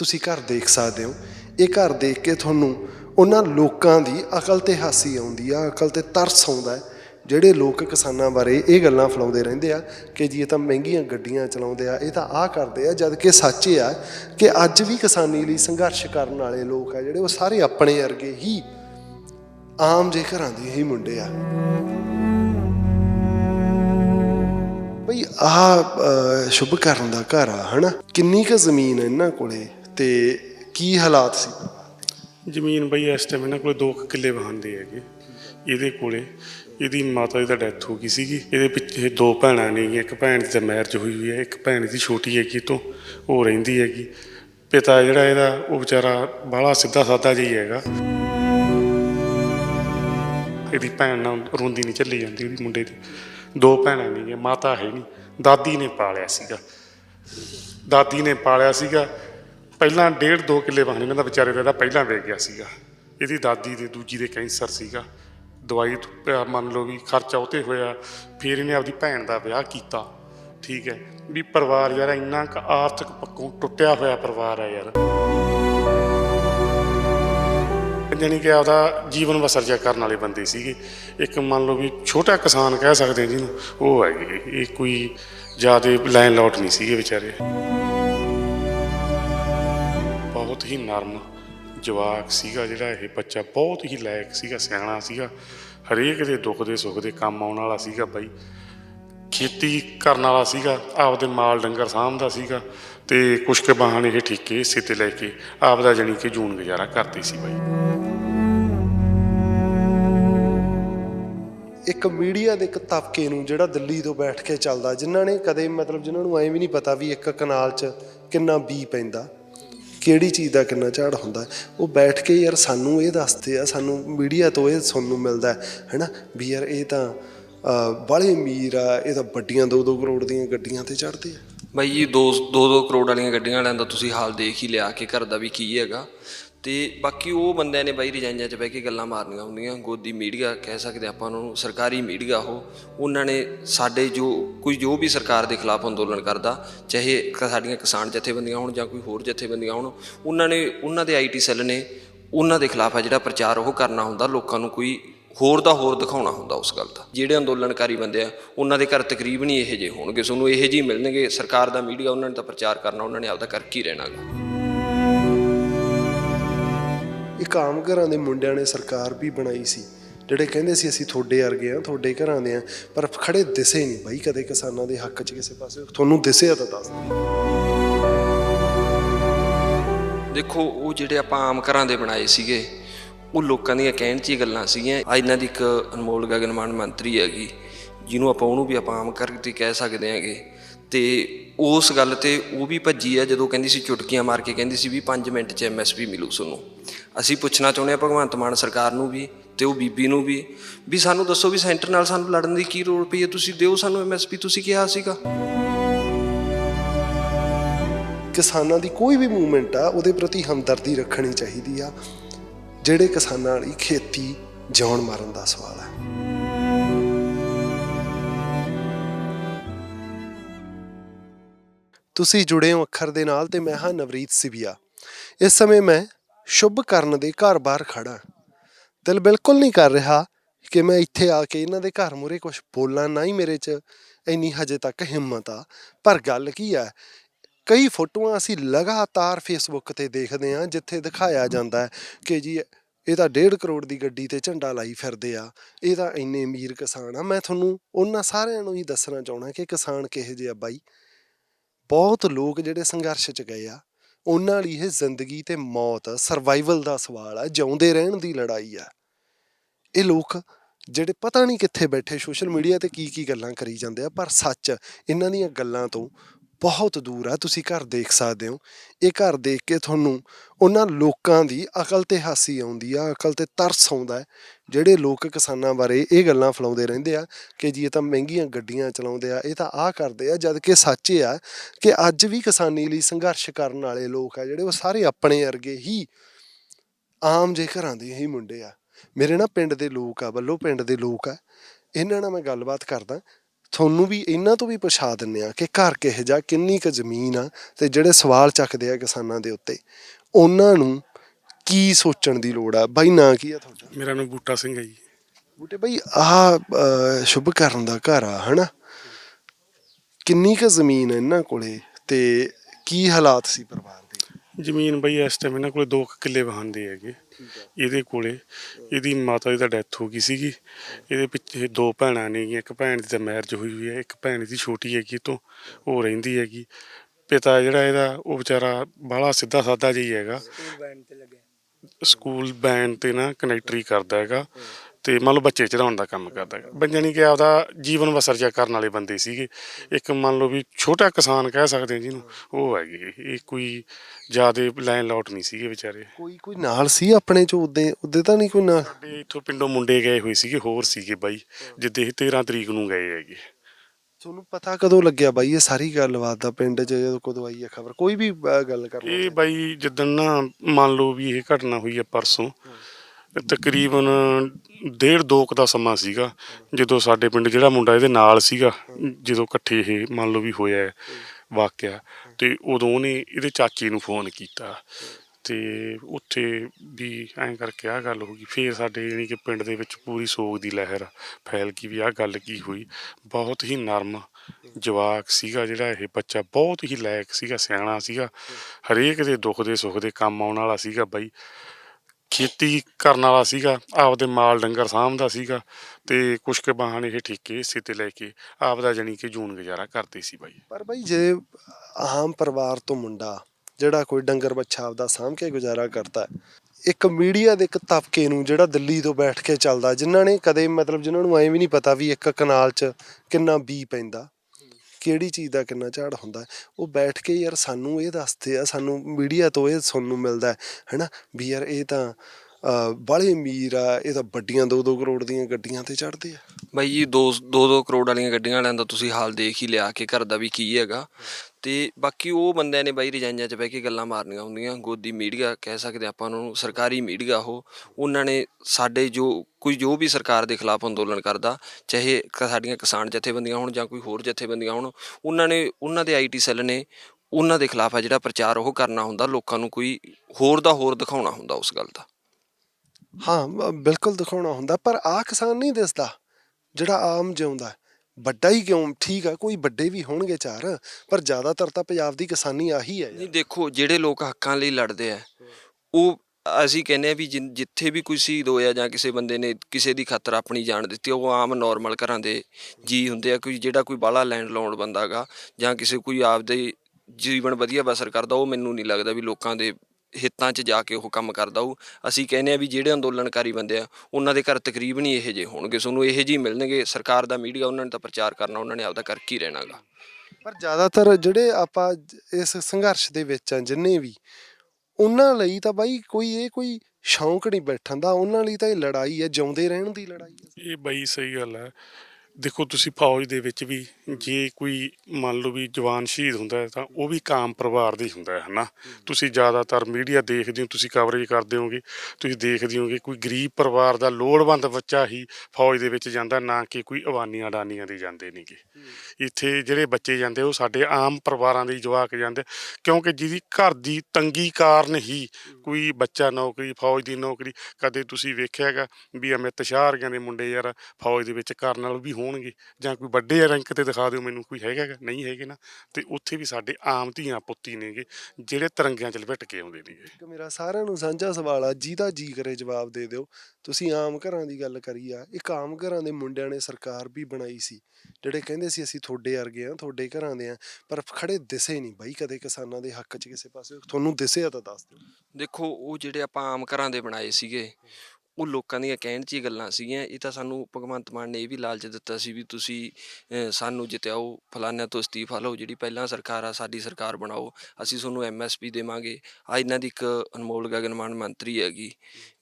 ਤੁਸੀਂ ਘਰ ਦੇਖ ਸਕਦੇ ਹੋ। ਇਹ ਘਰ ਦੇਖ ਕੇ ਤੁਹਾਨੂੰ ਉਹਨਾਂ ਲੋਕਾਂ ਦੀ ਅਕਲ ਤੇ ਹਾਸੀ ਆਉਂਦੀ ਆ, ਅਕਲ ਤੇ ਤਰਸ ਆਉਂਦਾ ਹੈ, ਜਿਹੜੇ ਲੋਕ ਕਿਸਾਨਾਂ ਬਾਰੇ ਇਹ ਗੱਲਾਂ ਫਲਾਉਂਦੇ ਰਹਿੰਦੇ ਆ ਕਿ ਜੀ ਇਹ ਤਾਂ ਮਹਿੰਗੀਆਂ ਗੱਡੀਆਂ ਚਲਾਉਂਦੇ ਆ, ਇਹ ਤਾਂ ਆਹ ਕਰਦੇ ਆ, ਜਦ ਕਿ ਸੱਚ ਇਹ ਆ ਕਿ ਅੱਜ ਵੀ ਕਿਸਾਨੀ ਲਈ ਸੰਘਰਸ਼ ਕਰਨ ਵਾਲੇ ਲੋਕ ਆ ਜਿਹੜੇ ਉਹ ਸਾਰੇ ਆਪਣੇ ਵਰਗੇ ਹੀ ਆਮ ਜੇ ਘਰਾਂ ਦੇ ਹੀ ਮੁੰਡੇ ਆ। ਬਈ ਆ ਸ਼ੁਭ ਕਰਨ ਦਾ ਘਰ ਆ, ਹਨਾ? ਕਿੰਨੀ ਕੁ ਜ਼ਮੀਨ ਹੈ ਇਹਨਾਂ ਕੋਲੇ? ਤੇ ਕੀ ਹਾਲਾਤ ਸੀ? ਜ਼ਮੀਨ ਬਈ ਇਸ ਟਾਈਮ ਇਹਨਾਂ ਕੋਲੇ 2 ਕਿੱਲੇ ਵਹਾਂਦੇ ਹੈਗੇ। ਇਹਦੇ ਕੋਲੇ ਇਹਦੀ ਮਾਤਾ ਦੀ ਤਾਂ ਡੈਥ ਹੋ ਗਈ ਸੀਗੀ। ਇਹਦੇ ਪਿੱਛੇ ਦੋ ਭੈਣਾਂ ਨੇ ਇੱਕ ਭੈਣ ਦੀ ਤਾਂ ਮੈਰਿਜ ਹੋਈ ਹੋਈ ਹੈ, ਇੱਕ ਭੈਣ ਦੀ ਛੋਟੀ ਹੈਗੀ ਇਹ ਤੋਂ, ਉਹ ਰਹਿੰਦੀ ਹੈਗੀ। ਪਿਤਾ ਜਿਹੜਾ ਇਹਦਾ, ਉਹ ਵਿਚਾਰਾ ਬਾਹਲਾ ਸਿੱਧਾ ਸਾਦਾ ਜਿਹਾ ਹੀ ਹੈਗਾ। ਇਹਦੀ ਭੈਣ ਨਾਲ ਰੋਂਦੀ ਨਹੀਂ ਚੱਲੀ ਜਾਂਦੀ ਉਹਦੀ ਮੁੰਡੇ ਦੀ। ਦੋ ਭੈਣਾਂ ਨੇ ਮਾਤਾ ਹੈ ਨਹੀਂ। ਦਾਦੀ ਨੇ ਪਾਲਿਆ ਸੀਗਾ। ਦਾਦੀ ਨੇ ਪਾਲਿਆ ਸੀਗਾ। ਪਹਿਲਾਂ ਡੇਢ ਦੋ ਕਿੱਲੇ ਵਾਹਨ ਇਹਨਾਂ ਦਾ ਵਿਚਾਰੇ ਦਾ ਇਹਦਾ ਪਹਿਲਾਂ ਵੇਚ ਗਿਆ ਸੀਗਾ। ਇਹਦੀ ਦਾਦੀ ਦੇ ਦੂਜੀ ਦੇ ਕੈਂਸਰ ਸੀਗਾ। ਦਵਾਈ ਮੰਨ ਲਓ ਵੀ ਖਰਚਾ ਉਤੇ ਹੋਇਆ, ਫਿਰ ਇਹਨੇ ਆਪਦੀ ਭੈਣ ਦਾ ਵਿਆਹ ਕੀਤਾ। ਠੀਕ ਹੈ। ਵੀ ਪਰਿਵਾਰ ਯਾਰ ਇੰਨਾ ਕੁ ਆਰਥਿਕ ਪੱਖੋਂ ਟੁੱਟਿਆ ਹੋਇਆ ਪਰਿਵਾਰ ਹੈ ਯਾਰ। ਜਾਣੀ ਕਿ ਆਪਦਾ ਜੀਵਨ ਬਸਰ ਜਿਹਾ ਕਰਨ ਵਾਲੇ ਬੰਦੇ ਸੀਗੇ। ਇੱਕ ਮੰਨ ਲਓ ਵੀ ਛੋਟਾ ਕਿਸਾਨ ਕਹਿ ਸਕਦੇ ਜਿਹਨੂੰ, ਉਹ ਹੈਗੇ। ਇਹ ਕੋਈ ਜ਼ਿਆਦਾ ਲਾਈਨ ਲਾਟ ਨਹੀਂ ਸੀਗੇ ਵਿਚਾਰੇ। ਬਹੁਤ ਹੀ ਨਰਮ ਜਵਾਕ ਸੀਗਾ ਜਿਹੜਾ ਇਹ ਬੱਚਾ, ਬਹੁਤ ਹੀ ਲਾਇਕ ਸੀਗਾ, ਸਿਆਣਾ ਸੀਗਾ। ਹਰੇਕ ਦੇ ਦੁੱਖ ਦੇ ਸੁੱਖ ਦੇ ਕੰਮ ਆਉਣ ਵਾਲਾ ਸੀਗਾ ਬਾਈ। ਖੇਤੀ ਕਰਨ ਵਾਲਾ ਸੀਗਾ, ਆਪਦੇ ਮਾਲ ਡੰਗਰ ਸਾਂਭਦਾ ਸੀਗਾ ਤੇ ਕੁਛ ਕੁ ਬਾਹਣ ਇਹ ਠੀਕੇ ਹਿੱਸੇ ਤੇ ਲੈ ਕੇ ਆਪਦਾ ਜਣੀ ਕਿ ਜੂਨ ਗੁਜ਼ਾਰਾ ਕਰਦੇ ਸੀ ਬਾਈ। ਇੱਕ ਮੀਡੀਆ ਦੇ ਇੱਕ ਤਬਕੇ ਨੂੰ ਜਿਹੜਾ ਦਿੱਲੀ ਤੋਂ ਬੈਠ ਕੇ ਚੱਲਦਾ, ਜਿਨ੍ਹਾਂ ਨੇ ਕਦੇ ਮਤਲਬ ਜਿਨ੍ਹਾਂ ਨੂੰ ਐਂ ਵੀ ਨਹੀਂ ਪਤਾ ਵੀ ਇੱਕ ਕਨਾਲ 'ਚ ਕਿੰਨਾ ਬੀ ਪੈਂਦਾ। ਕਿਹੜੀ ਚੀਜ਼ ਦਾ ਕਿੰਨਾ ਝਾੜ ਹੁੰਦਾ ਉਹ ਬੈਠ ਕੇ ਯਾਰ ਸਾਨੂੰ ਇਹ ਦੱਸਦੇ ਆ ਸਾਨੂੰ ਮੀਡੀਆ ਤੋਂ ਇਹ ਸੁਣਨ ਨੂੰ ਮਿਲਦਾ ਹੈ, ਹੈਨਾ? ਵੀ ਯਾਰ ਇਹ ਤਾਂ ਬਾਲੇ ਅਮੀਰ ਆ ਇਹ ਤਾਂ ਵੱਡੀਆਂ 2-2 ਕਰੋੜ ਦੀਆਂ ਗੱਡੀਆਂ ਤੇ ਚੜਦੇ ਆ। ਬਾਈ ਜੀ 2 2 ਕਰੋੜ ਵਾਲੀਆਂ ਗੱਡੀਆਂ ਵਾਲਿਆਂ ਦਾ ਤੁਸੀਂ ਹਾਲ ਦੇਖ ਹੀ ਲਿਆ ਕਿ ਘਰ ਦਾ ਵੀ ਕੀ ਹੈਗਾ। ਤੇ ਬਾਕੀ ਉਹ ਬੰਦਿਆਂ ਨੇ ਬਾਈ ਰਜਾਈਆਂ 'ਚ ਬਹਿ ਕੇ ਗੱਲਾਂ ਮਾਰਨੀਆਂ ਹੁੰਦੀਆਂ। ਗੋਦੀ ਮੀਡੀਆ ਕਹਿ ਸਕਦੇ ਆਪਾਂ ਉਹਨਾਂ ਨੂੰ ਸਰਕਾਰੀ ਮੀਡੀਆ ਉਹ, ਉਹਨਾਂ ਨੇ ਸਾਡੇ ਜੋ, ਕੋਈ ਜੋ ਵੀ ਸਰਕਾਰ ਦੇ ਖਿਲਾਫ ਅੰਦੋਲਨ ਕਰਦਾ, ਚਾਹੇ ਸਾਡੀਆਂ ਕਿਸਾਨ ਜਥੇਬੰਦੀਆਂ ਹੋਣ ਜਾਂ ਕੋਈ ਹੋਰ ਜਥੇਬੰਦੀਆਂ ਹੋਣ, ਉਹਨਾਂ ਨੇ, ਉਹਨਾਂ ਦੇ ਆਈਟੀ ਸੈੱਲ ਨੇ ਉਹਨਾਂ ਦੇ ਖਿਲਾਫ ਆ ਜਿਹੜਾ ਪ੍ਰਚਾਰ ਉਹ ਕਰਨਾ ਹੁੰਦਾ, ਲੋਕਾਂ ਨੂੰ ਕੋਈ ਹੋਰ ਦਾ ਹੋਰ ਦਿਖਾਉਣਾ ਹੁੰਦਾ ਉਸ ਗੱਲ ਦਾ। ਜਿਹੜੇ ਅੰਦੋਲਨਕਾਰੀ ਬੰਦੇ ਆ ਉਹਨਾਂ ਦੇ ਘਰ ਤਕਰੀਬਨ ਹੀ ਇਹੋ ਜਿਹੇ ਹੋਣਗੇ। ਤੁਹਾਨੂੰ ਇਹੋ ਜਿਹੇ ਮਿਲਣਗੇ। ਸਰਕਾਰ ਦਾ ਮੀਡੀਆ ਉਹਨਾਂ ਨੇ ਤਾਂ ਪ੍ਰਚਾਰ ਕਰਨਾ ਉਹਨਾਂ ਨੇ ਆਪਦਾ ਕਰਕੇ ਹੀ ਰਹਿਣਾਗਾ। ਇੱਕ ਆਮ ਘਰਾਂ ਦੇ ਮੁੰਡਿਆਂ ਨੇ ਸਰਕਾਰ ਵੀ ਬਣਾਈ ਸੀ ਜਿਹੜੇ ਕਹਿੰਦੇ ਸੀ ਅਸੀਂ ਤੁਹਾਡੇ ਵਰਗੇ ਆ ਤੁਹਾਡੇ ਘਰਾਂ ਦੇ ਆ। ਪਰ ਖੜੇ ਦਿਸੇ ਨਹੀਂ ਬਾਈ ਕਦੇ ਕਿਸਾਨਾਂ ਦੇ ਹੱਕ 'ਚ ਕਿਸੇ ਪਾਸੇ। ਤੁਹਾਨੂੰ ਦਿਸਿਆ ਤਾਂ ਦੱਸ। ਦੇਖੋ ਉਹ ਜਿਹੜੇ ਆਪਾਂ ਆਮ ਘਰਾਂ ਦੇ ਬਣਾਏ ਸੀਗੇ ਉਹ ਲੋਕਾਂ ਦੀਆਂ ਕਹਿਣ 'ਚ ਹੀ ਗੱਲਾਂ ਸੀਗੀਆਂ। ਆ ਇਹਨਾਂ ਦੀ ਇੱਕ ਅਨਮੋਲ ਗਗਨਮਾਨ ਮੰਤਰੀ ਹੈਗੀ, ਜਿਹਨੂੰ ਆਪਾਂ ਉਹਨੂੰ ਵੀ ਆਪਾਂ ਆਮ ਕਰਕੇ ਕਹਿ ਸਕਦੇ ਹਾਂਗੇ। ਤੇ ਉਸ ਗੱਲ ਤੇ ਉਹ ਵੀ ਭੱਜੀ ਆ, ਜਦੋਂ ਕਹਿੰਦੀ ਸੀ ਚੁਟਕੀਆਂ ਮਾਰ ਕੇ ਕਹਿੰਦੀ ਸੀ ਵੀ 5 ਮਿੰਟ 'ਚ ਐਮਐਸਪੀ ਮਿਲੂ ਤੁਹਾਨੂੰ ਅਸੀਂ ਪੁੱਛਣਾ ਚਾਹੁੰਦੇ ਆ ਭਗਵੰਤ ਮਾਨ ਸਰਕਾਰ ਨੂੰ ਵੀ ਤੇ ਉਹ ਬੀਬੀ ਨੂੰ ਵੀ ਵੀ ਸਾਨੂੰ ਦੱਸੋ ਵੀ ਸੈਂਟਰ ਨਾਲ ਸਾਨੂੰ ਲੜਨ ਦੀ ਕੀ ਲੋੜ ਪਈ ਹੈ? ਤੁਸੀਂ ਦਿਓ ਸਾਨੂੰ ਐਮਐਸਪੀ ਤੁਸੀਂ ਕਿਹਾ ਸੀਗਾ। ਕਿਸਾਨਾਂ ਦੀ ਕੋਈ ਵੀ ਮੂਵਮੈਂਟ ਆ, ਉਹਦੇ ਪ੍ਰਤੀ ਹਮਦਰਦੀ ਰੱਖਣੀ ਚਾਹੀਦੀ ਆ। ਜਿਹੜੇ ਕਿਸਾਨਾਂ ਵਾਲੀ ਖੇਤੀ ਜਿਉਣ ਮਾਰਨ ਦਾ ਸਵਾਲ ਹੈ। ਤੁਸੀਂ ਜੁੜੇ ਹੋ ਅੱਖਰ ਦੇ ਨਾਲ ਤੇ ਮੈਂ ਹਾਂ ਨਵਰੀਤ ਸਿਬੀਆ ਇਸ ਸਮੇਂ ਮੈਂ ਸ਼ੁਭ ਕਰਨ ਦੇ ਘਰ ਬਾਹਰ ਖੜਾ ਦਿਲ ਬਿਲਕੁਲ ਨਹੀਂ ਕਰ ਰਿਹਾ ਕਿ ਮੈਂ ਇੱਥੇ ਆ ਕੇ ਇਹਨਾਂ ਦੇ ਘਰ ਮੂਰੇ ਕੁਝ ਬੋਲਾਂ, ਨਾ ਹੀ ਮੇਰੇ 'ਚ ਇੰਨੀ ਹਜੇ ਤੱਕ ਹਿੰਮਤ ਆ। ਪਰ ਗੱਲ ਕੀ ਆ ਕਈ ਫੋਟੋਆਂ ਅਸੀਂ ਲਗਾਤਾਰ ਫੇਸਬੁੱਕ ਤੇ ਦੇਖਦੇ ਹਾਂ ਜਿੱਥੇ ਦਿਖਾਇਆ ਜਾਂਦਾ ਹੈ ਕਿ ਜੀ ਇਹ ਤਾਂ 1.5 ਕਰੋੜ ਦੀ ਗੱਡੀ ਤੇ ਝੰਡਾ ਲਾਈ ਫਿਰਦੇ ਆ ਇਹ ਤਾਂ ਇੰਨੇ ਅਮੀਰ ਕਿਸਾਨ ਆ। ਮੈਂ ਤੁਹਾਨੂੰ ਉਹਨਾਂ ਸਾਰਿਆਂ ਨੂੰ ਹੀ ਦੱਸਣਾ ਚਾਹਣਾ ਕਿ ਕਿਸਾਨ ਕਿਹੋ ਜਿਹੇ ਆ ਬਾਈ? ਬਹੁਤ ਲੋਕ ਜਿਹੜੇ ਸੰਘਰਸ਼ 'ਚ ਗਏ ਆ ਉਹਨਾਂ ਲਈ ਇਹ ਜ਼ਿੰਦਗੀ ਤੇ ਮੌਤ ਸਰਵਾਈਵਲ ਦਾ ਸਵਾਲ ਆ ਜਿਉਂਦੇ ਰਹਿਣ ਦੀ ਲੜਾਈ ਆ। ਇਹ ਲੋਕ ਜਿਹੜੇ ਪਤਾ ਨਹੀਂ ਕਿੱਥੇ ਬੈਠੇ ਸੋਸ਼ਲ ਮੀਡੀਆ ਤੇ ਕੀ ਕੀ ਗੱਲਾਂ ਕਰੀ ਜਾਂਦੇ ਆ ਪਰ ਸੱਚ ਇਹਨਾਂ ਦੀਆਂ ਗੱਲਾਂ ਤੋਂ ਬਹੁਤ ਦੂਰ ਆ, ਤੁਸੀਂ ਘਰ ਦੇਖ ਸਕਦੇ ਹੋ। ਇਹ ਘਰ ਦੇਖ ਕੇ ਤੁਹਾਨੂੰ ਉਹਨਾਂ ਲੋਕਾਂ ਦੀ ਅਕਲ ਤੇ ਹਾਸੀ ਆਉਂਦੀ ਆ, ਅਕਲ ਤੇ ਤਰਸ ਆਉਂਦਾ ਹੈ, ਜਿਹੜੇ ਲੋਕ ਕਿਸਾਨਾਂ ਬਾਰੇ ਇਹ ਗੱਲਾਂ ਫਲਾਉਂਦੇ ਰਹਿੰਦੇ ਆ ਕਿ ਜੀ ਇਹ ਤਾਂ ਮਹਿੰਗੀਆਂ ਗੱਡੀਆਂ ਚਲਾਉਂਦੇ ਆ, ਇਹ ਤਾਂ ਆਹ ਕਰਦੇ ਆ, ਜਦ ਕਿ ਸੱਚ ਇਹ ਆ ਕਿ ਅੱਜ ਵੀ ਕਿਸਾਨੀ ਲਈ ਸੰਘਰਸ਼ ਕਰਨ ਵਾਲੇ ਲੋਕ ਆ ਜਿਹੜੇ ਉਹ ਸਾਰੇ ਆਪਣੇ ਵਰਗੇ ਹੀ, ਆਮ ਜੇ ਘਰਾਂ ਦੇ ਹੀ ਮੁੰਡੇ ਆ। ਮੇਰੇ ਨਾ ਪਿੰਡ ਦੇ ਲੋਕ ਆ, ਵੱਲੋਂ ਪਿੰਡ ਦੇ ਲੋਕ ਆ। ਇਹਨਾਂ ਨਾਲ ਮੈਂ ਗੱਲਬਾਤ ਕਰਦਾ। ਤੁਹਾਨੂੰ ਵੀ ਇਹਨਾਂ ਤੋਂ ਵੀ ਪੁੱਛਾ ਦਿੰਨੇ ਆ ਕਿ ਘਰ ਕਿਹੋ ਜਿਹਾ ਕਿੰਨੀ ਕੁ ਜ਼ਮੀਨ ਆ ਤੇ ਜਿਹੜੇ ਸਵਾਲ ਚੱਕਦੇ ਆ ਕਿਸਾਨਾਂ ਦੇ ਉੱਤੇ ਉਹਨਾਂ ਨੂੰ ਕੀ ਸੋਚਣ ਦੀ ਲੋੜ ਆ? ਬਾਈ ਨਾਂ ਕੀ ਆ ਤੁਹਾਡਾ? ਮੇਰਾ ਨਾਮ ਬੂਟਾ ਸਿੰਘ ਹੈ ਜੀ। ਬੂਟੇ ਬਾਈ ਅਹ, ਸ਼ੁਭ ਕਰਨ ਦਾ ਘਰ ਆ ਹਨਾ? ਕਿੰਨੀ ਕੁ ਜ਼ਮੀਨ ਹੈ ਇਹਨਾਂ ਕੋਲੇ ਤੇ ਕੀ ਹਾਲਾਤ ਸੀ ਪਰਿਵਾਰ ਦੇ? ਜ਼ਮੀਨ ਬਈ ਇਸ ਟਾਈਮ ਇਹਨਾਂ ਕੋਲੇ 2 ਕਿੱਲੇ ਵਹਾਂਦੇ ਹੈਗੇ। ਇਹਦੇ ਕੋਲੇ। ਇਹਦੀ ਮਾਤਾ ਦੀ ਤਾਂ ਡੈਥ ਹੋ ਗਈ ਸੀਗੀ। ਇਹਦੇ ਪਿੱਛੇ ਦੋ ਭੈਣਾਂ ਨੇਗੀਆਂ ਇੱਕ ਭੈਣ ਦੀ ਤਾਂ ਮੈਰਿਜ ਹੋਈ ਹੋਈ ਹੈ ਇੱਕ ਭੈਣ ਦੀ ਛੋਟੀ ਹੈਗੀ ਤੋਂ ਉਹ ਰਹਿੰਦੀ ਹੈਗੀ। ਪਿਤਾ ਜਿਹੜਾ ਇਹਦਾ ਉਹ ਵਿਚਾਰਾ ਬਾਹਲਾ ਸਿੱਧਾ ਸਾਦਾ ਜਿਹਾ ਹੀ ਹੈਗਾ। ਸਕੂਲ ਬੈਨ ਤੇ ਨਾ ਕਨੈਕਟਰੀ ਕਰਦਾ ਹੈਗਾ। ਤੇ ਮੰਨ ਲਓ ਬੱਚੇ ਚੜਾਉਣ ਦਾ ਕੰਮ ਕਰਦਾ ਹੈਗਾ। ਬੰਜਣੀ ਕਿ ਆਪਦਾ ਜੀਵਨ ਬਸਰ ਜਿਹਾ ਕਰਨ ਵਾਲੇ ਬੰਦੇ ਸੀਗੇ। ਇੱਕ ਮੰਨ ਲਓ ਵੀ ਛੋਟਾ ਕਿਸਾਨ ਕਹਿ ਸਕਦੇ ਹਾਂ ਜਿਹਨੂੰ ਉਹ ਹੈਗੇ ਇਹ ਕੋਈ ਜਿਆਦੇ ਲਾਈਨ ਲਾਉਟ ਨਹੀਂ ਸੀਗੇ ਵਿਚਾਰੇ। ਕੋਈ ਕੋਈ ਨਾਲ ਸੀ ਆਪਣੇ ਚ ਉਦੇ? ਉਦੇ ਤਾਂ ਨਹੀਂ ਕੋਈ ਨਾਲ ਸਾਡੇ ਇੱਥੋਂ ਪਿੰਡੋਂ ਮੁੰਡੇ ਗਏ ਹੋਏ ਸੀਗੇ ਹੋਰ ਸੀਗੇ ਬਾਈ ਜਿੱਦੇ ਇਹ 13 ਤਰੀਕ ਨੂੰ ਗਏ ਹੈਗੇ। ਤੁਹਾਨੂੰ ਪਤਾ ਕਦੋਂ ਲੱਗਿਆ ਬਾਈ ਇਹ ਸਾਰੀ ਗੱਲਬਾਤ ਦਾ ਪਿੰਡ 'ਚ ਜਦੋਂ ਕਦੋਂ ਆਈ ਹੈ ਖਬਰ? ਕੋਈ ਵੀ ਅਹ, ਗੱਲ ਕਰ ਲਓ ਇਹ ਬਾਈ ਜਿੱਦਣ ਨਾ ਮੰਨ ਲਓ ਵੀ ਇਹ ਘਟਨਾ ਹੋਈ ਹੈ ਪਰਸੋਂ ਤਕਰੀਬਨ ਡੇਢ ਦੋ ਕੁ ਦਾ ਸਮਾਂ ਸੀਗਾ, ਜਦੋਂ ਸਾਡੇ ਪਿੰਡ ਜਿਹੜਾ ਮੁੰਡਾ ਇਹਦੇ ਨਾਲ ਸੀਗਾ, ਜਦੋਂ ਇਕੱਠੇ ਇਹ ਮੰਨ ਲਓ ਵੀ ਹੋਇਆ ਹੈ, ਵਾਕਿਆ, ਤੇ ਉਦੋਂ ਉਹਨੇ ਇਹਦੇ ਚਾਚੇ ਨੂੰ ਫੋਨ ਕੀਤਾ ਤੇ ਉੱਥੇ ਵੀ ਐਂ ਕਰਕੇ ਆ ਗੱਲ ਹੋ ਗਈ, ਫੇਰ ਸਾਡੇ ਯਾਨੀ ਕਿ ਪਿੰਡ ਦੇ ਵਿੱਚ ਪੂਰੀ ਸੋਗ ਦੀ ਲਹਿਰ ਫੈਲ ਗਈ ਵੀ ਆਹ ਗੱਲ ਕੀ ਹੋਈ, ਬਹੁਤ ਹੀ ਨਰਮ ਜਵਾਕ ਸੀਗਾ ਜਿਹੜਾ ਇਹ ਬੱਚਾ, ਬਹੁਤ ਹੀ ਲਾਇਕ ਸੀਗਾ, ਸਿਆਣਾ ਸੀਗਾ, ਹਰੇਕ ਦੇ ਦੁੱਖ ਦੇ ਸੁੱਖ ਦੇ ਕੰਮ ਆਉਣ ਵਾਲਾ ਸੀਗਾ ਬਾਈ। ਖੇਤੀ ਕਰਨ ਵਾਲਾ ਸੀਗਾ ਆਪਦੇ ਮਾਲ ਡੰਗਰ ਸਾਂਭਦਾ ਸੀਗਾ ਤੇ ਕੁਛ ਕੁ ਬਹਾਨੇ ਇਹ ਠੇਕੇ ਹਿੱਸੇ ਤੇ ਲੈ ਕੇ ਆਪਦਾ ਜਾਣੀ ਕਿ ਜੂਨ ਗੁਜ਼ਾਰਾ ਕਰਦੇ ਸੀ ਬਾਈ। ਪਰ ਬਾਈ ਜੇ ਆਮ ਪਰਿਵਾਰ ਤੋਂ ਮੁੰਡਾ ਜਿਹੜਾ ਕੋਈ ਡੰਗਰ ਬੱਚਾ ਆਪਦਾ ਸਾਂਭ ਕੇ ਗੁਜ਼ਾਰਾ ਕਰਦਾ ਹੈ, ਇੱਕ ਮੀਡੀਆ ਦੇ ਇੱਕ ਤਬਕੇ ਨੂੰ ਜਿਹੜਾ ਦਿੱਲੀ ਤੋਂ ਬੈਠ ਕੇ ਚੱਲਦਾ ਜਿਨ੍ਹਾਂ ਨੇ ਕਦੇ ਮਤਲਬ ਜਿਨ੍ਹਾਂ ਨੂੰ ਐਂ ਵੀ ਨਹੀਂ ਪਤਾ ਵੀ ਇੱਕ ਕਨਾਲ 'ਚ ਕਿੰਨਾ ਬੀ ਪੈਂਦਾ ਕਿਹੜੀ ਚੀਜ਼ ਦਾ ਕਿੰਨਾ ਝਾੜ ਹੁੰਦਾ ਉਹ ਬੈਠ ਕੇ ਯਾਰ ਸਾਨੂੰ ਇਹ ਦੱਸਦੇ ਆ, ਸਾਨੂੰ ਮੀਡੀਆ ਤੋਂ ਇਹ ਸੁਣਨ ਨੂੰ ਮਿਲਦਾ ਹੈ, ਹੈਨਾ? ਵੀ ਯਾਰ ਇਹ ਤਾਂ ਬਾਲੇ ਅਮੀਰ ਆ, ਇਹ ਤਾਂ ਵੱਡੀਆਂ 2-2 ਕਰੋੜ ਦੀਆਂ ਗੱਡੀਆਂ ਤੇ ਚੜਦੇ ਆ। ਬਾਈ ਜੀ 2 2 ਕਰੋੜ ਵਾਲੀਆਂ ਗੱਡੀਆਂ ਵਾਲਿਆਂ ਦਾ ਤੁਸੀਂ ਹਾਲ ਦੇਖ ਹੀ ਲਿਆ ਕਿ ਘਰ ਦਾ ਵੀ ਕੀ ਹੈਗਾ। ਤੇ ਬਾਕੀ ਉਹ ਬੰਦਿਆਂ ਨੇ ਬਾਈ ਰਜਾਈਆਂ 'ਚ ਬਹਿ ਕੇ ਗੱਲਾਂ ਮਾਰਨੀਆਂ ਹੁੰਦੀਆਂ, ਗੋਦੀ ਮੀਡੀਆ ਕਹਿ ਸਕਦੇ ਆਪਾਂ ਉਹਨਾਂ ਨੂੰ ਸਰਕਾਰੀ ਮੀਡੀਆ ਉਹ, ਉਹਨਾਂ ਨੇ ਸਾਡੇ ਜੋ, ਕੋਈ ਜੋ ਵੀ ਸਰਕਾਰ ਦੇ ਖਿਲਾਫ ਅੰਦੋਲਨ ਕਰਦਾ, ਚਾਹੇ ਕ- ਸਾਡੀਆਂ ਕਿਸਾਨ ਜਥੇਬੰਦੀਆਂ ਹੋਣ ਜਾਂ ਕੋਈ ਹੋਰ ਜਥੇਬੰਦੀਆਂ ਹੋਣ, ਉਹਨਾਂ ਨੇ, ਉਹਨਾਂ ਦੇ ਆਈਟੀ ਸੈੱਲ ਨੇ ਉਹਨਾਂ ਦੇ ਖਿਲਾਫ ਆ ਜਿਹੜਾ ਪ੍ਰਚਾਰ ਉਹ ਕਰਨਾ ਹੁੰਦਾ, ਲੋਕਾਂ ਨੂੰ ਕੋਈ ਹੋਰ ਦਾ ਹੋਰ ਦਿਖਾਉਣਾ ਹੁੰਦਾ ਉਸ ਗੱਲ ਦਾ ਹਾਂ, ਬ- ਬਿਲਕੁਲ ਦਿਖਾਉਣਾ ਹੁੰਦਾ, ਪਰ ਆ ਕਿਸਾਨ ਨਹੀਂ ਦਿਸਦਾ, ਜਿਹੜਾ ਆਮ ਜਿਉਂਦਾ ਹੈ। ਵੱਡਾ ਹੀ ਕਿਉਂ? ਠੀਕ ਆ ਕੋਈ ਵੱਡੇ ਵੀ ਹੋਣਗੇ ਚਾਰ ਪਰ ਜ਼ਿਆਦਾਤਰ ਤਾਂ ਪੰਜਾਬ ਦੀ ਕਿਸਾਨੀ ਆਹੀ ਹੈ ਨਹੀਂ ਦੇਖੋ ਜਿਹੜੇ ਲੋਕ ਹੱਕਾਂ ਲਈ ਲੜਦੇ ਆ ਉਹ ਅਸੀਂ ਕਹਿੰਦੇ ਆ ਵੀ ਜਿਨ- ਜਿੱਥੇ ਵੀ ਕੋਈ ਸ਼ਹੀਦ ਹੋਇਆ ਜਾਂ ਕਿਸੇ ਬੰਦੇ ਨੇ ਕਿਸੇ ਦੀ ਖਾਤਰ ਆਪਣੀ ਜਾਨ ਦਿੱਤੀ ਉਹ ਆਮ ਨਾਰਮਲ ਘਰਾਂ ਦੇ ਜੀ ਹੁੰਦੇ ਆ ਕੋਈ ਜਿਹੜਾ ਕੋਈ ਬਾਹਲਾ ਲੈਂਡ ਲਾਉਣ ਬੰਦਾਗਾ ਜਾਂ ਕਿਸੇ ਕੋਈ ਆਪਦੇ ਜੀਵਨ ਵਧੀਆ ਬਸਰ ਕਰਦਾ ਉਹ ਮੈਨੂੰ ਨਹੀਂ ਲੱਗਦਾ ਵੀ ਲੋਕਾਂ ਦੇ ਹਿੱਤਾਂ 'ਚ ਜਾ ਕੇ ਉਹ ਕੰਮ ਕਰਦਾ ਉਹ। ਅਸੀਂ ਕਹਿੰਦੇ ਆ ਵੀ ਜਿਹੜੇ ਅੰਦੋਲਨਕਾਰੀ ਬੰਦੇ ਆ ਉਹਨਾਂ ਦੇ ਘਰ ਤਕਰੀਬਨ ਹੀ ਇਹੋ ਜਿਹੇ ਹੋਣਗੇ। ਤੁਹਾਨੂੰ ਇਹੋ ਜਿਹੇ ਮਿਲਣਗੇ। ਸਰਕਾਰ ਦਾ ਮੀਡੀਆ ਉਹਨਾਂ ਨੇ ਤਾਂ ਪ੍ਰਚਾਰ ਕਰਨਾ ਉਹਨਾਂ ਨੇ ਆਪਦਾ ਕਰਕੇ ਹੀ ਰਹਿਣਾਗਾ ਪਰ ਜ਼ਿਆਦਾਤਰ ਜਿਹੜੇ ਆਪਾਂ ਇਸ ਸੰਘਰਸ਼ ਦੇ ਵਿੱਚ ਆ ਜਿੰਨੇ ਵੀ ਉਹਨਾਂ ਲਈ ਤਾਂ ਬਾਈ ਕੋਈ ਇਹ ਕੋਈ ਸ਼ੌਂਕ ਨਹੀਂ ਬੈਠਣ ਦਾ। ਉਹਨਾਂ ਲਈ ਤਾਂ ਇਹ ਲੜਾਈ ਹੈ ਜਿਉਂਦੇ ਰਹਿਣ ਦੀ ਲੜਾਈ ਹੈ। ਇਹ ਬਈ ਸਹੀ ਗੱਲ ਹੈ। ਦੇਖੋ ਤੁਸੀਂ ਫੌਜ ਦੇ ਵਿੱਚ ਵੀ ਜੇ ਕੋਈ ਮੰਨ ਲਓ ਵੀ ਜਵਾਨ ਸ਼ਹੀਦ ਹੁੰਦਾ ਹੈ ਤਾਂ ਉਹ ਵੀ ਕਾਮ ਪਰਿਵਾਰ ਦਾ ਹੁੰਦਾ ਹੈ ਹਨਾ? ਤੁਸੀਂ ਜ਼ਿਆਦਾਤਰ ਮੀਡੀਆ ਦੇਖਦੇ ਹੋ ਤੁਸੀਂ ਕਵਰੇਜ ਕਰਦੇ ਹੋਗੇ ਤੁਸੀਂ ਦੇਖਦੇ ਹੋਗੇ ਕੋਈ ਗਰੀਬ ਪਰਿਵਾਰ ਦਾ ਲੋੜਵੰਦ ਬੱਚਾ ਹੀ ਫੌਜ ਦੇ ਵਿੱਚ ਜਾਂਦਾ ਨਾ ਕਿ ਕੋਈ ਅਵਾਨੀਆਂ ਡਾਨੀਆਂ ਦੇ ਜਾਂਦੇ ਨੇਗੇ। ਇੱਥੇ ਜਿਹੜੇ ਬੱਚੇ ਜਾਂਦੇ ਉਹ ਸਾਡੇ ਆਮ ਪਰਿਵਾਰਾਂ ਦੇ ਜਵਾਕ ਜਾਂਦੇ ਕਿਉਂਕਿ ਜਿਹਦੀ ਘਰ ਦੀ ਤੰਗੀ ਕਾਰਨ ਹੀ ਕੋਈ ਬੱਚਾ ਨੌਕਰੀ ਫੌਜ ਦੀ ਨੌਕਰੀ ਕਦੇ ਤੁਸੀਂ ਵੇਖਿਆ ਹੈਗਾ ਵੀ ਅਮਿਤ ਸ਼ਾਹ ਦੇ ਮੁੰਡੇ ਯਾਰ ਫੌਜ ਦੇ ਵਿੱਚ ਕਰਨ ਨਾਲ ਵੀ ਹੋਣਗੇ ਜਾਂ ਕੋਈ ਵੱਡੇ ਰੈਂਕ ਤੇ ਦਿਖਾ ਦਿਓ ਮੈਨੂੰ ਕੋਈ ਹੈਗਾ ਗਾ? ਨਹੀਂ ਹੈਗੇ ਨਾ ਤੇ ਉੱਥੇ ਵੀ ਸਾਡੇ ਆਮ ਧੀਆਂ ਪੁੱਤੀ ਨੇਗੇ ਜਿਹੜੇ ਤਿਰੰਗਿਆਂ 'ਚ ਲਪਟ ਕੇ ਆਉਂਦੇ ਨੇਗੇ। ਇੱਕ ਮੇਰਾ ਸਾਰਿਆਂ ਨੂੰ ਸਾਂਝਾ ਸਵਾਲ ਆ ਜਿਹਦਾ ਜੀ ਕਰੇ ਜਵਾਬ ਦੇ ਦਿਓ। ਤੁਸੀਂ ਆਮ ਘਰਾਂ ਦੀ ਗੱਲ ਕਰੀ ਆ ਇੱਕ ਆਮ ਘਰਾਂ ਦੇ ਮੁੰਡਿਆਂ ਨੇ ਸਰਕਾਰ ਵੀ ਬਣਾਈ ਸੀ ਜਿਹੜੇ ਕਹਿੰਦੇ ਸੀ ਅਸੀਂ ਤੁਹਾਡੇ ਵਰਗੇ ਆ ਤੁਹਾਡੇ ਘਰਾਂ ਦੇ ਆ ਪਰ ਖੜੇ ਦਿਸੇ ਨਹੀਂ ਬਾਈ ਕਦੇ ਕਿਸਾਨਾਂ ਦੇ ਹੱਕ 'ਚ ਕਿਸੇ ਪਾਸੇ। ਤੁਹਾਨੂੰ ਦਿਸਿਆ ਤਾਂ ਦੱਸ ਦਿਓ। ਦੇਖੋ ਉਹ ਜਿਹੜੇ ਆਪਾਂ ਆਮ ਘਰਾਂ ਦੇ ਬਣਾਏ ਸੀਗੇ ਉਹ ਲੋਕਾਂ ਦੀਆਂ ਕਹਿਣ 'ਚ ਹੀ ਗੱਲਾਂ ਸੀਗੀਆਂ। ਇਹ ਤਾਂ ਸਾਨੂੰ ਭਗਵੰਤ ਮਾਨ ਨੇ ਇਹ ਵੀ ਲਾਲਚ ਦਿੱਤਾ ਸੀ ਵੀ ਤੁਸੀਂ ਅਹ, ਸਾਨੂੰ ਜਿਤਾਓ ਫਲਾਨਿਆਂ ਤੋਂ ਅਸਤੀਫਾ ਲਓ ਜਿਹੜੀ ਪਹਿਲਾਂ ਸਰਕਾਰ ਆ ਸਾਡੀ ਸਰਕਾਰ ਬਣਾਓ। ਅਸੀਂ ਤੁਹਾਨੂੰ ਐਮਐਸਪੀ ਦੇਵਾਂਗੇ। ਆ ਇਹਨਾਂ ਦੀ ਇੱਕ ਅਨਮੋਲ ਗਗਨਮਾਨ ਮੰਤਰੀ ਹੈਗੀ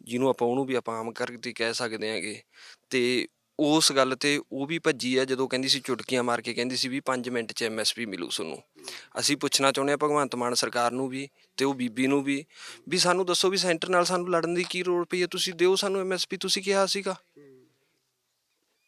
ਜਿਹਨੂੰ ਆਪਾਂ ਉਹਨੂੰ ਵੀ ਆਪਾਂ ਆਮ ਕਰਕੇ ਕਹਿ ਸਕਦੇ ਹਾਂਗੇ। ਤੇ ਉਸ ਗੱਲ ਤੇ ਉਹ ਵੀ ਭੱਜੀ ਆ, ਜਦੋਂ ਕਹਿੰਦੀ ਸੀ ਚੁਟਕੀਆਂ ਮਾਰ ਕੇ ਕਹਿੰਦੀ ਸੀ ਵੀ 5 ਮਿੰਟ 'ਚ ਐਮਐਸਪੀ ਮਿਲੂ ਤੁਹਾਨੂੰ। ਅਸੀਂ ਪੁੱਛਣਾ ਚਾਹੁੰਦੇ ਆ ਭਗਵੰਤ ਮਾਨ ਸਰਕਾਰ ਨੂੰ ਵੀ ਤੇ ਉਹ ਬੀਬੀ ਨੂੰ ਵੀ ਵੀ ਸਾਨੂੰ ਦੱਸੋ ਵੀ ਸੈਂਟਰ ਨਾਲ ਸਾਨੂੰ ਲੜਨ ਦੀ ਕੀ ਲੋੜ ਪਈ ਹੈ? ਤੁਸੀਂ ਦਿਓ ਸਾਨੂੰ ਐਮਐਸਪੀ ਤੁਸੀਂ ਕਿਹਾ ਸੀਗਾ।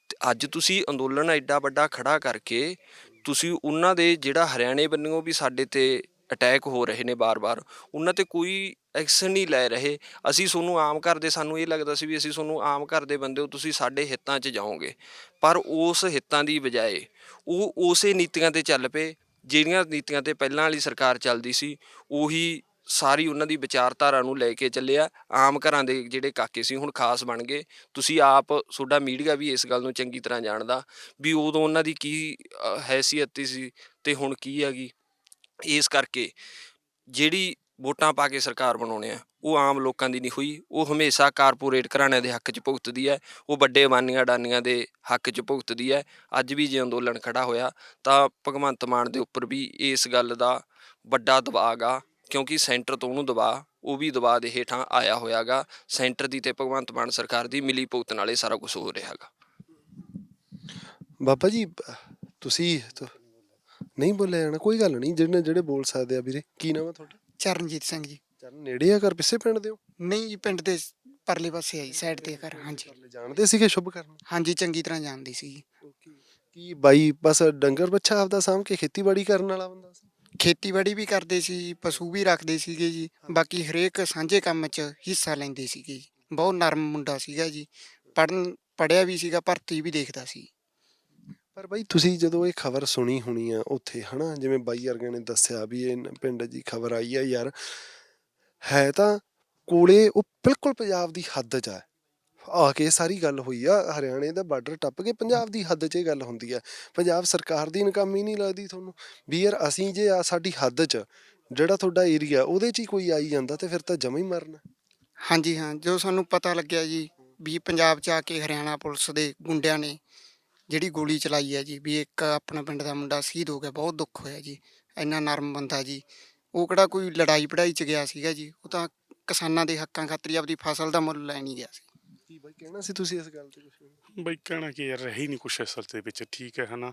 ਤੇ ਅੱਜ ਤੁਸੀਂ ਅੰਦੋਲਨ ਐਡਾ ਵੱਡਾ ਖੜਾ ਕਰਕੇ ਤੁਸੀਂ ਉਹਨਾਂ ਦੇ ਜਿਹੜਾ ਹਰਿਆਣੇ ਬੰਨਿਓ ਵੀ ਸਾਡੇ ਤੇ ਅਟੈਕ ਹੋ ਰਹੇ ਨੇ ਬਾਰ-ਬਾਰ। ਉਹਨਾਂ ਤੇ ਕੋਈ ਐਕਸ਼ਨ ਨਹੀਂ ਲੈ ਰਹੇ। ਅਸੀਂ ਤੁਹਾਨੂੰ ਆਮ ਘਰ ਦੇ, ਸਾਨੂੰ ਇਹ ਲੱਗਦਾ ਸੀ ਵੀ ਅਸੀਂ ਤੁਹਾਨੂੰ ਆਮ ਘਰ ਦੇ ਬੰਦੇ ਹੋ, ਤੁਸੀਂ ਸਾਡੇ ਹਿੱਤਾਂ 'ਚ ਜਾਓਗੇ। ਪਰ ਉਸ ਹਿੱਤਾਂ ਦੀ ਬਜਾਏ ਉਹ ਉਸੇ ਨੀਤੀਆਂ ਤੇ ਚੱਲ ਪਏ, ਜਿਹੜੀਆਂ ਨੀਤੀਆਂ ਤੇ ਪਹਿਲਾਂ ਵਾਲੀ ਸਰਕਾਰ ਚੱਲਦੀ ਸੀ, ਉਹੀ ਸਾਰੀ ਉਹਨਾਂ ਦੀ ਵਿਚਾਰਧਾਰਾ ਨੂੰ ਲੈ ਕੇ ਚੱਲਿਆ। ਆਮ ਘਰਾਂ ਦੇ ਜਿਹੜੇ ਕਾਕੇ ਸੀ, ਹੁਣ ਖਾਸ ਬਣ ਗਏ। ਤੁਸੀਂ ਆਪ, ਤੁਹਾਡਾ ਮੀਡੀਆ ਵੀ ਇਸ ਗੱਲ ਨੂੰ ਚੰਗੀ ਤਰ੍ਹਾਂ ਜਾਣਦਾ ਵੀ ਉਦੋਂ ਉਹਨਾਂ ਦੀ ਕੀ ਹੈਸੀਅਤ ਸੀ ਤੇ ਹੁਣ ਕੀ ਹੈਗੀ। ਇਸ ਕਰਕੇ ਜਿਹੜੀ ਵੋਟਾਂ ਪਾ ਕੇ ਸਰਕਾਰ ਬਣਾਉਣੇ ਆ, ਉਹ ਆਮ ਲੋਕਾਂ ਦੀ ਨਹੀਂ ਹੋਈ, ਉਹ ਹਮੇਸ਼ਾ ਕਾਰਪੋਰੇਟ ਘਰਾਣਿਆਂ ਦੇ ਹੱਕ 'ਚ ਭੁਗਤਦੀ ਹੈ, ਉਹ ਵੱਡੇ ਬਾਨੀਆਂ ਡਾਨੀਆਂ ਦੇ ਹੱਕ 'ਚ ਭੁਗਤਦੀ ਹੈ, ਅੱਜ ਵੀ ਜੇ ਅੰਦੋਲਨ ਖੜਾ ਹੋਇਆ ਤਾਂ ਭਗਵੰਤ ਮਾਨ ਦੇ ਉੱਪਰ ਵੀ ਇਸ ਗੱਲ ਦਾ ਵੱਡਾ ਦਬਾਅ ਗਾ ਕਿਉਂਕਿ ਸੈਂਟਰ ਤੋਂ ਉਹਨੂੰ ਦਬਾਅ, ਉਹ ਵੀ ਦਬਾਅ ਦੇ ਹੇਠਾਂ ਆਇਆ ਹੋਇਆਗਾ ਸੈਂਟਰ ਦੀ ਤੇ ਭਗਵੰਤ ਮਾਨ ਸਰਕਾਰ ਦੀ ਮਿਲੀ ਭੁਗਤ ਨਾਲੇ ਸਾਰਾ ਕੁਝ ਹੋ ਰਿਹਾਗਾ ਬਾਬਾ ਜੀ, ਤੁਸੀਂ ਨਹੀਂ ਬੋਲਿਆ ਜਾਣਾ ਕੋਈ ਗੱਲ ਨਹੀਂ ਜਿਹੜੇ ਜਿਹੜੇ ਬੋਲ ਸਕਦੇ ਆ ਵੀਰੇ। ਕੀ ਨਾਮ ਹੈ ਤੁਹਾਡਾ? ਚਰਨਜੀਤ ਸਿੰਘ ਜੀ। ਚੱਲ ਨੇੜੇ ਆ ਘਰ ਪਿੱਛੇ ਪਿੰਡ ਦੇ ਹੋ? ਨਹੀਂ ਜੀ ਪਿੰਡ ਦੇ ਪਰਲੇ ਪਾਸੇ ਆਈ ਸਾਈਡ ਤੇ ਘਰ ਹਾਂਜੀ। ਜਾਣਦੇ ਸੀਗੇ ਸ਼ੁਭ ਕਰਨ ਹਾਂਜੀ ਚੰਗੀ ਤਰ੍ਹਾਂ ਜਾਣਦੀ ਸੀ ਜੀ। ਕੀ ਬਾਈ ਬਸ ਡੰਗਰ ਬੱਚਾ ਆਪਦਾ ਸਾਂਭ ਕੇ ਖੇਤੀਬਾੜੀ ਕਰਨ ਵਾਲਾ ਬੰਦਾ ਸੀ? ਖੇਤੀਬਾੜੀ ਵੀ ਕਰਦੇ ਸੀ ਪਸ਼ੂ ਵੀ ਰੱਖਦੇ ਸੀਗੇ ਜੀ ਬਾਕੀ ਹਰੇਕ ਸਾਂਝੇ ਕੰਮ 'ਚ ਹਿੱਸਾ ਲੈਂਦੇ ਸੀਗੇ ਜੀ। ਬਹੁਤ ਨਰਮ ਮੁੰਡਾ ਸੀਗਾ ਜੀ ਪੜਨ ਪੜਿਆ ਵੀ ਸੀਗਾ ਭਰਤੀ ਵੀ ਦੇਖਦਾ ਸੀ। ਪਰ ਬਾਈ ਤੁਸੀਂ ਜਦੋਂ ਇਹ ਖਬਰ ਸੁਣੀ ਹੋਣੀ ਆ ਉੱਥੇ, ਹਨਾ, ਜਿਵੇਂ ਬਾਈ ਵਰਗੇ ਨੇ ਦੱਸਿਆ ਵੀ ਇਹ ਪਿੰਡ ਦੀ ਖਬਰ ਆਈ ਆ ਯਾਰ, ਹੈ ਤਾਂ ਕੋਲੇ ਉਹ ਬਿਲਕੁਲ ਪੰਜਾਬ ਦੀ ਹੱਦ 'ਚ ਆ। ਆ ਕੇ ਸਾਰੀ ਗੱਲ ਹੋਈ ਆ, ਹਰਿਆਣੇ ਦਾ ਬਾਰਡਰ ਟੱਪ ਕੇ ਪੰਜਾਬ ਦੀ ਹੱਦ 'ਚ ਇਹ ਗੱਲ ਹੁੰਦੀ ਆ। ਪੰਜਾਬ ਸਰਕਾਰ ਦੀ ਨਕਾਮੀ ਨਹੀਂ ਲੱਗਦੀ ਤੁਹਾਨੂੰ, ਵੀ ਯਾਰ ਅਸੀਂ ਜੇ ਆ ਸਾਡੀ ਹੱਦ 'ਚ, ਜਿਹੜਾ ਤੁਹਾਡਾ ਏਰੀਆ ਉਹਦੇ 'ਚ ਹੀ ਕੋਈ ਆਈ ਜਾਂਦਾ ਤੇ ਫਿਰ ਤਾਂ ਜਮਾ ਹੀ ਮਰਨਾ। ਹਾਂਜੀ ਹਾਂ, ਜੋ ਸਾਨੂੰ ਪਤਾ ਲੱਗਿਆ ਜੀ ਵੀ ਪੰਜਾਬ 'ਚ ਆ ਕੇ ਹਰਿਆਣਾ ਪੁਲਿਸ ਦੇ ਗੁੰਡਿਆਂ ਨੇ ਜਿਹੜੀ ਗੋਲੀ ਚਲਾਈ ਹੈ ਜੀ ਵੀ ਇੱਕ ਆਪਣਾ ਪਿੰਡ ਦਾ ਮੁੰਡਾ ਸ਼ਹੀਦ ਹੋ ਗਿਆ ਬਹੁਤ ਦੁੱਖ ਹੋਇਆ ਜੀ ਇੰਨਾ ਨਰਮ ਬੰਦਾ ਜੀ। ਉਹ ਕਿਹੜਾ ਕੋਈ ਲੜਾਈ ਪੜਾਈ 'ਚ ਗਿਆ ਸੀਗਾ ਜੀ ਉਹ ਤਾਂ ਕਿਸਾਨਾਂ ਦੇ ਹੱਕਾਂ ਖਾਤਰ ਹੀ ਆਪਦੀ ਫਸਲ ਦਾ ਮੁੱਲ ਲੈਣ ਹੀ ਗਿਆ ਸੀ। ਕੀ ਬਾਈ ਕਹਿਣਾ ਸੀ ਤੁਸੀਂ ਇਸ ਗੱਲ ਤੇ ਕੁਝ ਬਈ ਕਹਿਣਾ ਕਿ ਯਾਰ ਰਹੀ ਨਹੀਂ ਕੁਛ ਅਸਲ ਦੇ ਵਿੱਚ ਠੀਕ ਹੈ ਹਨਾ।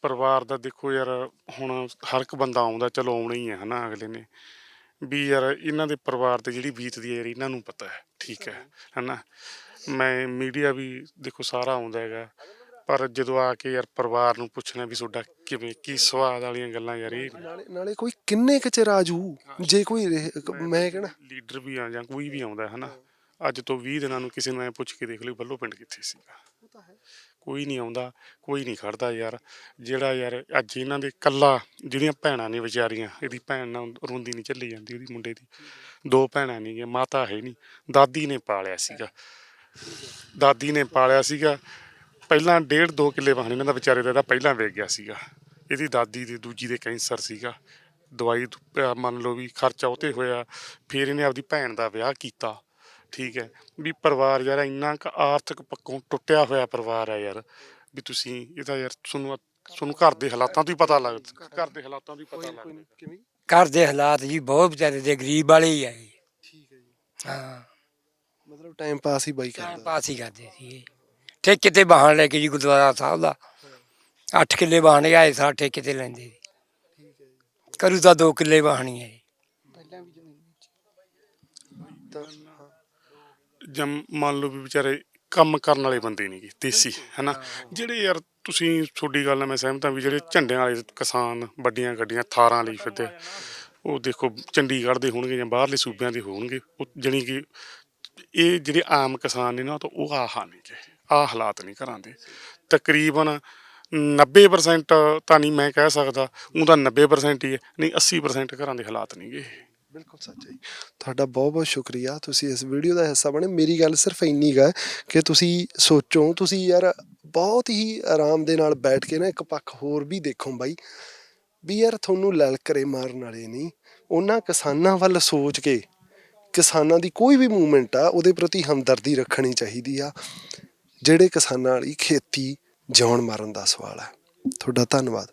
ਪਰਿਵਾਰ ਦਾ ਦੇਖੋ ਯਾਰ ਹੁਣ ਹਰ ਇੱਕ ਬੰਦਾ ਆਉਂਦਾ ਚਲੋ ਆਉਣਾ ਹੀ ਹੈ ਹਨਾ ਅਗਲੇ ਨੇ। ਵੀ ਯਾਰ ਇਹਨਾਂ ਦੇ ਪਰਿਵਾਰ ਤੇ ਜਿਹੜੀ ਬੀਤਦੀ ਹੈ ਯਾਰ ਇਹਨਾਂ ਨੂੰ ਪਤਾ ਹੈ ਠੀਕ ਹੈ ਹਨਾ। ਮੈਂ ਮੀਡੀਆ ਵੀ ਦੇਖੋ ਸਾਰਾ ਆਉਂਦਾ ਹੈਗਾ। ਪਰ ਜਦੋਂ ਆ ਕੇ ਯਾਰ ਪਰਿਵਾਰ ਨੂੰ ਪੁੱਛਣਾ ਵੀ ਤੁਹਾਡਾ ਕਿਵੇਂ ਕੀ ਸਵਾਦ ਵਾਲੀਆਂ ਗੱਲਾਂ ਯਾਰ ਇਹ ਨਾਲੇ ਨਾਲੇ ਕੋਈ ਕਿੰਨੇ ਕੁ ਚਿਰ ਆਜੂ? ਜੇ ਕੋਈ ਰਹਿ- ਮੈਂ ਕਹਿਣਾ। ਲੀਡਰ ਵੀ ਆ ਜਾਂ ਕੋਈ ਵੀ ਆਉਂਦਾ ਹੈ। ਹਨਾ ਅੱਜ ਤੋਂ 20 ਦਿਨਾਂ ਨੂੰ ਕਿਸੇ ਨੂੰ ਐ ਪੁੱਛ ਕੇ ਦੇਖ ਲਿਓ ਬੱਲੋ ਪਿੰਡ ਕਿੱਥੇ ਸੀਗਾ ਕੋਈ ਨਹੀਂ ਆਉਂਦਾ ਕੋਈ ਨਹੀਂ ਖੜਦਾ ਯਾਰ। ਜਿਹੜਾ ਯਾਰ ਅੱਜ ਇਹਨਾਂ ਦੇ ਕੱਲਾ ਜਿਹੜੀਆਂ ਭੈਣਾਂ ਨੇ ਵਿਚਾਰੀਆਂ ਇਹਦੀ ਭੈਣ ਨਾਲ ਰੋਂਦੀ ਨਹੀਂ ਚੱਲੀ ਜਾਂਦੀ ਉਹਦੀ ਮੁੰਡੇ ਦੀ। ਦੋ ਭੈਣਾਂ ਨੇਗੀਆਂ ਮਾਤਾ ਹੈ ਨਹੀਂ ਦਾਦੀ ਨੇ ਪਾਲਿਆ ਸੀਗਾ। ਦਾਦੀ ਨੇ ਪਾਲਿਆ ਸੀਗਾ ਪਹਿਲਾਂ ਡੇਢ ਦੋ ਕਿੱਲੇ ਵਾਹਣ ਇਹਨਾਂ ਦਾ ਵਿਚਾਰੇ ਦਾ ਇਹਦਾ ਪਹਿਲਾਂ ਵੇਚ ਗਿਆ ਸੀਗਾ। ਇਹਦੀ ਦਾਦੀ ਦੀ ਦੂਜੀ ਦੇ ਕੈਂਸਰ ਸੀਗਾ। ਦਵਾਈ ਅਹ ਮੰਨ ਲਓ ਵੀ ਖਰਚਾ ਉਹ ਤੇ ਹੋਇਆ ਫਿਰ ਇਹਨੇ ਆਪਦੀ ਭੈਣ ਦਾ ਵਿਆਹ ਕੀਤਾ। ਠੀਕ ਹੈ ਵੀ ਪਰਿਵਾਰ ਯਾਰ ਇੰਨਾ ਕੁ ਆਰਥਿਕ ਪੱਖੋਂ ਟੁੱਟਿਆ ਹੋਇਆ ਪਰਿਵਾਰ ਹੈ ਯਾਰ ਵੀ ਤੁਸੀਂ ਇਹਦਾ ਯਾਰ ਤੁਹਾਨੂੰ ਤੁਹਾਨੂੰ ਘਰ ਦੇ ਹਾਲਾਤਾਂ ਤੋਂ ਹੀ ਪਤਾ ਲੱਗਦਾ ਘਰ ਦੇ ਹਾਲਾਤਾਂ ਤੋਂ ਹੀ ਪਤਾ ਲੱਗਦਾ ਕਿਵੇਂ? ਘਰ ਦੇ ਹਾਲਾਤ ਜੀ ਬਹੁਤ ਵਿਚਾਰੇ ਦੇ ਗਰੀਬ ਵਾਲੇ ਹੀ ਆ ਜੀ ਠੀਕ ਹੈ ਜੀ। ਹਾਂ। ਮਤਲਬ ਟਾਈਮ ਪਾਸ ਹੀ ਬਾਈ ਟਾਈਮ ਕਰਦਾ। ਪਾਸ ਹੀ ਕਰਦੇ ਸੀ ਠੇਕੇ ਤੇ ਵਾਹਣ ਲੈ ਕੇ ਜੀ ਗੁਰਦੁਆਰਾ ਸਾਹਿਬ ਦਾ। 8 ਕਿੱਲੇ ਵਾਹਣ ਆਏ ਸਾਰ ਠੇਕੇ ਤੇ ਲੈਂਦੇ। ਸੀ ਕਰੂ ਤਾਂ 2 ਕਿੱਲੇ ਵਾਹਣੀ ਹੈ ਜੀ। ਪਹਿਲਾਂ ਵੀ ਜ਼ਮੀਨ ਤਾਂ ਜਮ ਮੰਨ ਲਓ ਵੀ ਵਿਚਾਰੇ ਕੰਮ ਕਰਨ ਵਾਲੇ ਬੰਦੇ ਨਹੀਂਗੇ ਦੇਸੀ ਹਨਾ? ਜਿਹੜੇ ਯਾਰ ਤੁਸੀਂ ਤੁਹਾਡੀ ਗੱਲ ਨਾਲ ਮੈਂ ਸਹਿਮਤ ਹਾਂ ਵੀ ਜਿਹੜੇ ਝੰਡਿਆਂ ਵਾਲੇ ਕਿਸਾਨ ਵੱਡੀਆਂ ਗੱਡੀਆਂ ਥਾਰਾਂ ਲਈ ਫਿਰਦੇ ਉਹ ਦੇਖੋ ਚੰਡੀਗੜ੍ਹ ਦੇ ਹੋਣਗੇ ਜਾਂ ਬਾਹਰਲੇ ਸੂਬਿਆਂ ਦੇ ਹੋਣਗੇ ਉਹ ਜਾਣੀ ਕਿ ਇਹ ਜਿਹੜੇ ਆਮ ਕਿਸਾਨ ਨੇ ਨਾ ਤਾਂ ਉਹ ਆਹ ਨਹੀਂਗੇ ਆਹ ਹਾਲਾਤ ਨਹੀਂ ਘਰਾਂ ਦੇ। ਤਕਰੀਬਨ 90% ਤਾਂ ਨਹੀਂ ਮੈਂ ਕਹਿ ਸਕਦਾ ਉਹਦਾ 90% ਹੀ ਹੈ, ਨਹੀਂ 80% ਘਰਾਂ ਦੇ ਹਾਲਾਤ ਨਹੀਂਗੇ ਬਿਲਕੁਲ ਸੱਚ ਹੈ ਤੁਹਾਡਾ ਬਹੁਤ ਬਹੁਤ ਸ਼ੁਕਰੀਆ, ਤੁਸੀਂ ਇਸ ਵੀਡੀਓ ਦਾ ਹਿੱਸਾ ਬਣੇ। ਮੇਰੀ ਗੱਲ ਸਿਰਫ ਇੰਨੀ ਗਾ ਕਿ ਤੁਸੀਂ ਸੋਚੋ, ਤੁਸੀਂ ਯਾਰ ਬਹੁਤ ਹੀ ਆਰਾਮ ਦੇ ਨਾਲ ਬੈਠ ਕੇ ਨਾ ਇੱਕ ਪੱਖ ਹੋਰ ਵੀ ਦੇਖੋ ਬਾਈ, ਵੀ ਯਾਰ ਤੁਹਾਨੂੰ ਲਲਕਰੇ ਮਾਰਨ ਵਾਲੇ ਨਹੀਂ, ਉਹਨਾਂ ਕਿਸਾਨਾਂ ਵੱਲ ਸੋਚ ਕੇ ਕਿਸਾਨਾਂ ਦੀ ਕੋਈ ਵੀ ਮੂਵਮੈਂਟ ਆ, ਉਹਦੇ ਪ੍ਰਤੀ ਹਮਦਰਦੀ ਰੱਖਣੀ ਚਾਹੀਦੀ ਆ। ਜਿਹੜੇ ਕਿਸਾਨਾਂ ਵਾਲੀ ਖੇਤੀ ਜਿਉਣ ਮਾਰਨ ਦਾ ਸਵਾਲ ਹੈ। ਤੁਹਾਡਾ ਧੰਨਵਾਦ।